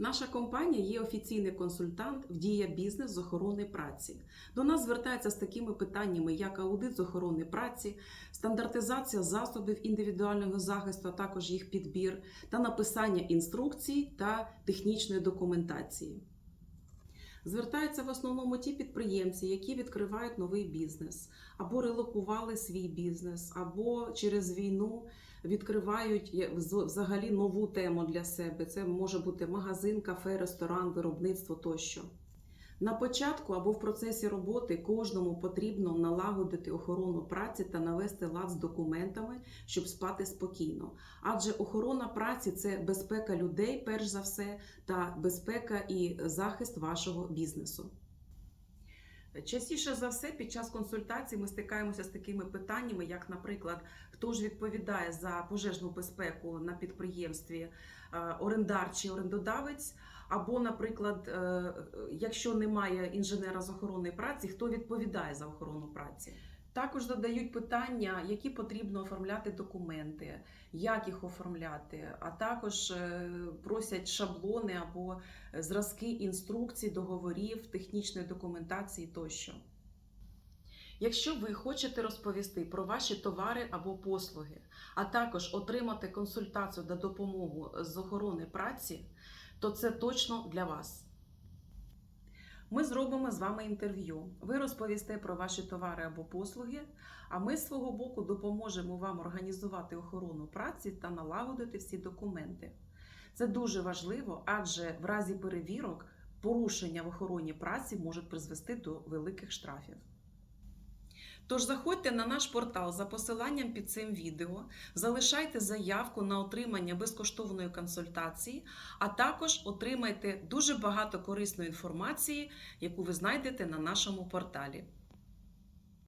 Наша компанія є офіційний консультант в дія бізнес з охорони праці. До нас звертаються з такими питаннями, як аудит з охорони праці, стандартизація засобів індивідуального захисту, а також їх підбір, та написання інструкцій та технічної документації. Звертаються в основному ті підприємці, які відкривають новий бізнес, або релокували свій бізнес, або через війну відкривають взагалі нову тему для себе. Це може бути магазин, кафе, ресторан, виробництво тощо. На початку або в процесі роботи кожному потрібно налагодити охорону праці та навести лад з документами, щоб спати спокійно. Адже охорона праці це безпека людей, перш за все, та безпека і захист вашого бізнесу. Частіше за все, під час консультацій ми стикаємося з такими питаннями, як, наприклад, хто ж відповідає за пожежну безпеку на підприємстві, е, орендар чи орендодавець, або, наприклад, е, якщо немає інженера з охорони праці, хто відповідає за охорону праці. Також задають питання, які потрібно оформляти документи, як їх оформляти, а також е, просять шаблони або зразки інструкцій, договорів, технічної документації тощо. Якщо ви хочете розповісти про ваші товари або послуги, а також отримати консультацію та допомогу з охорони праці, то це точно для вас. Ми зробимо з вами інтерв'ю. Ви розповісте про ваші товари або послуги, а ми з свого боку допоможемо вам організувати охорону праці та налагодити всі документи. Це дуже важливо, адже в разі перевірок порушення в охороні праці можуть призвести до великих штрафів. Тож заходьте на наш портал за посиланням під цим відео, залишайте заявку на отримання безкоштовної консультації, а також отримайте дуже багато корисної інформації, яку ви знайдете на нашому порталі.